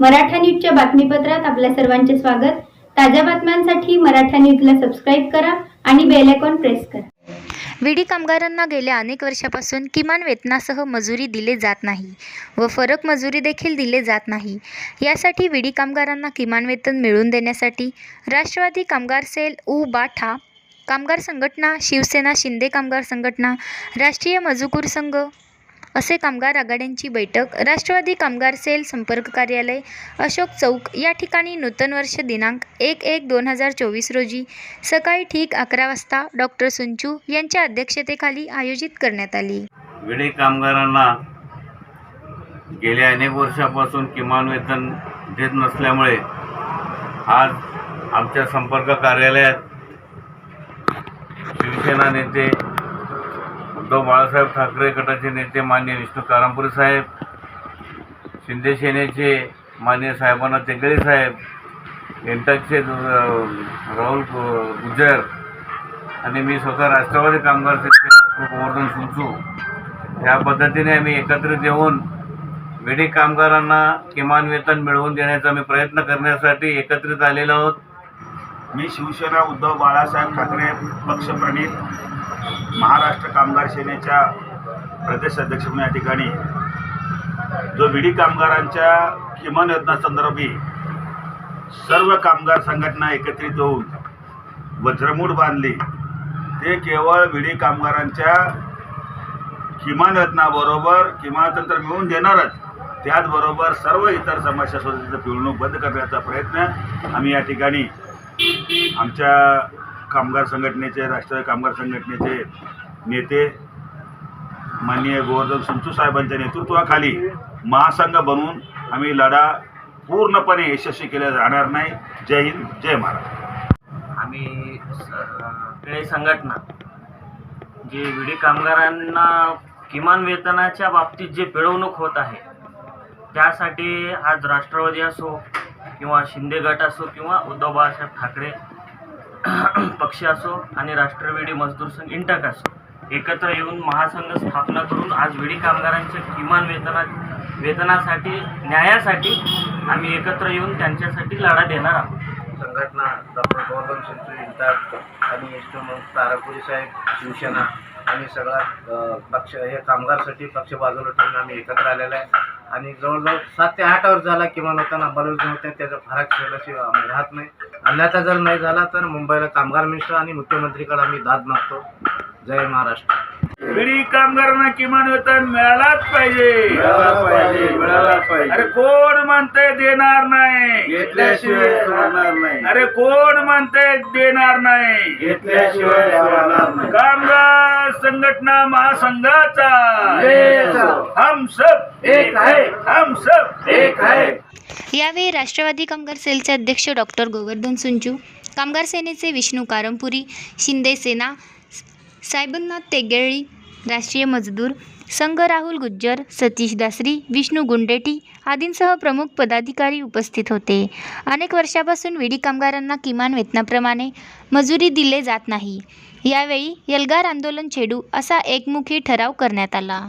मराठा न्यूजच्या बातमीपत्रात आपल्या सर्वांचे स्वागत. ताज्या बातम्यांसाठी मराठा न्यूजला सबस्क्राईब करा आणि बेल आयकॉन प्रेस करा. विडी कामगारांना गेल्या अनेक वर्षापासून किमान वेतनासह मजुरी दिले जात नाही व फरक मजुरी देखील दिले जात नाही. यासाठी विडी कामगारांना किमान वेतन मिळवून देण्यासाठी राष्ट्रवादी कामगार सेल उ बाठा कामगार संघटना शिवसेना शिंदे कामगार संघटना राष्ट्रीय मजुकूर संघ असे कामगार आघाड्यांची बैठक राष्ट्रवादी कामगार सेल संपर्क कार्यालय अशोक चौक या ठिकाणी नूतन वर्ष दिनांक एक एक दोन हजार चोवीस रोजी सकाळी ठीक अकरा वाजता डॉक्टर सुंचू यांच्या अध्यक्षतेखाली आयोजित करण्यात आली. विडी कामगारांना गेल्या अनेक वर्षापासून किमान वेतन देत नसल्यामुळे आज आमच्या संपर्क कार्यालयात शिवसेना नेते उद्धव बाळासाहेब ठाकरे गटाचे नेते मान्य विष्णू कारंपुरे साहेब शिंदे सेनेचे मान्य साहेबांना तेगळे साहेब एंटकचे राहुल गुजर आणि मी स्वतः राष्ट्रवादी कामगार सेनेचे डॉक्टर गोवर्धन सुंचू या पद्धतीने आम्ही एकत्रित येऊन वेडी कामगारांना किमान वेतन मिळवून देण्याचा आम्ही प्रयत्न करण्यासाठी एकत्रित आलेलो आहोत. मी शिवसेना उद्धव बाळासाहेब ठाकरे पक्षप्रणित महाराष्ट्र कामगार सेनेच्या प्रदेश अध्यक्ष म्हणून या ठिकाणी. जो विडी कामगारांच्या किमान योजनासंदर्भी सर्व कामगार संघटना एकत्रित होऊन वज्रमूठ बांधली ते केवळ विडी कामगारांच्या किमान योजनाबरोबर किमान तंत्र मिळवून देणारच त्याचबरोबर सर्व इतर समस्या शोधायचं पिळवणूक बंद करण्याचा प्रयत्न आम्ही या ठिकाणी आमच्या कामगार संघटनेचे राष्ट्रीय कामगार संघटनेचे नेते माननीय गोवर्धन संचू साहेबांच्या नेतृत्वाखाली महासंघ बनवून आम्ही लढा पूर्णपणे यशस्वी केला जाणार नाही. जय हिंद जय महाराष्ट्र. आम्ही स- संघटना जे विडी कामगारांना किमान वेतनाच्या बाबतीत जे पिळवणूक होत आहे त्यासाठी आज राष्ट्रवादी असो किंवा शिंदे गट असो किंवा उद्धव बाळासाहेब ठाकरे पक्ष असो आणि राष्ट्रवादी मजदूर संघ इंटक असो एकत्र येऊन महासंघ स्थापना करून आज विडी कामगारांच्या किमान वेतना वेतनासाठी न्यायासाठी आम्ही एकत्र येऊन त्यांच्यासाठी लढा देणार आहोत. संघटना डॉक्टर गोवर्धन संतू इंटाक आणि यशवंत तारापुरी साहेब शिवसेना आम्ही सगळा पक्ष हे कामगारसाठी पक्ष बाजूला ठेवून आम्ही एकत्र आलेला आहे. आणि जवळजवळ सात ते आठ वर्ष झाला किमान होताना अंमलबजावणी होते त्याचा फरक ठेवल्याशिवाय आम्ही राहत नाही. अन्यथा जर नाही झाला तर मुंबईला कामगार मिनिस्टर आणि मुख्यमंत्रीकडे आम्ही दाद मागतो. जय महाराष्ट्र. विडी कामगारांना किमान वेतन मिळालाच पाहिजे. अरे कोण म्हणते देणार नाही? घेतल्याशिवाय सोडणार नाही. अरे कोण म्हणते देणार नाही? घेतल्याशिवाय सोडणार नाही. कामगार संघटना महासंघाचा. हम सब एक आहे हम सब एक आहे. यावेळी राष्ट्रवादी कामगार सेलचे अध्यक्ष डॉक्टर गोवर्धन सुंचू कामगार सेनेचे विष्णू कारंपुरी शिंदे सेना साहेबनाथ तेगेळी राष्ट्रीय मजदूर संघ राहुल गुज्जर सतीश दासरी विष्णू गुंडेटी आदींसह प्रमुख पदाधिकारी उपस्थित होते. अनेक वर्षापासून विडी कामगारांना किमान वेतनाप्रमाणे मजुरी दिले जात नाही. यावेळी यलगार आंदोलन छेडू असा एकमुखी ठराव करण्यात आला.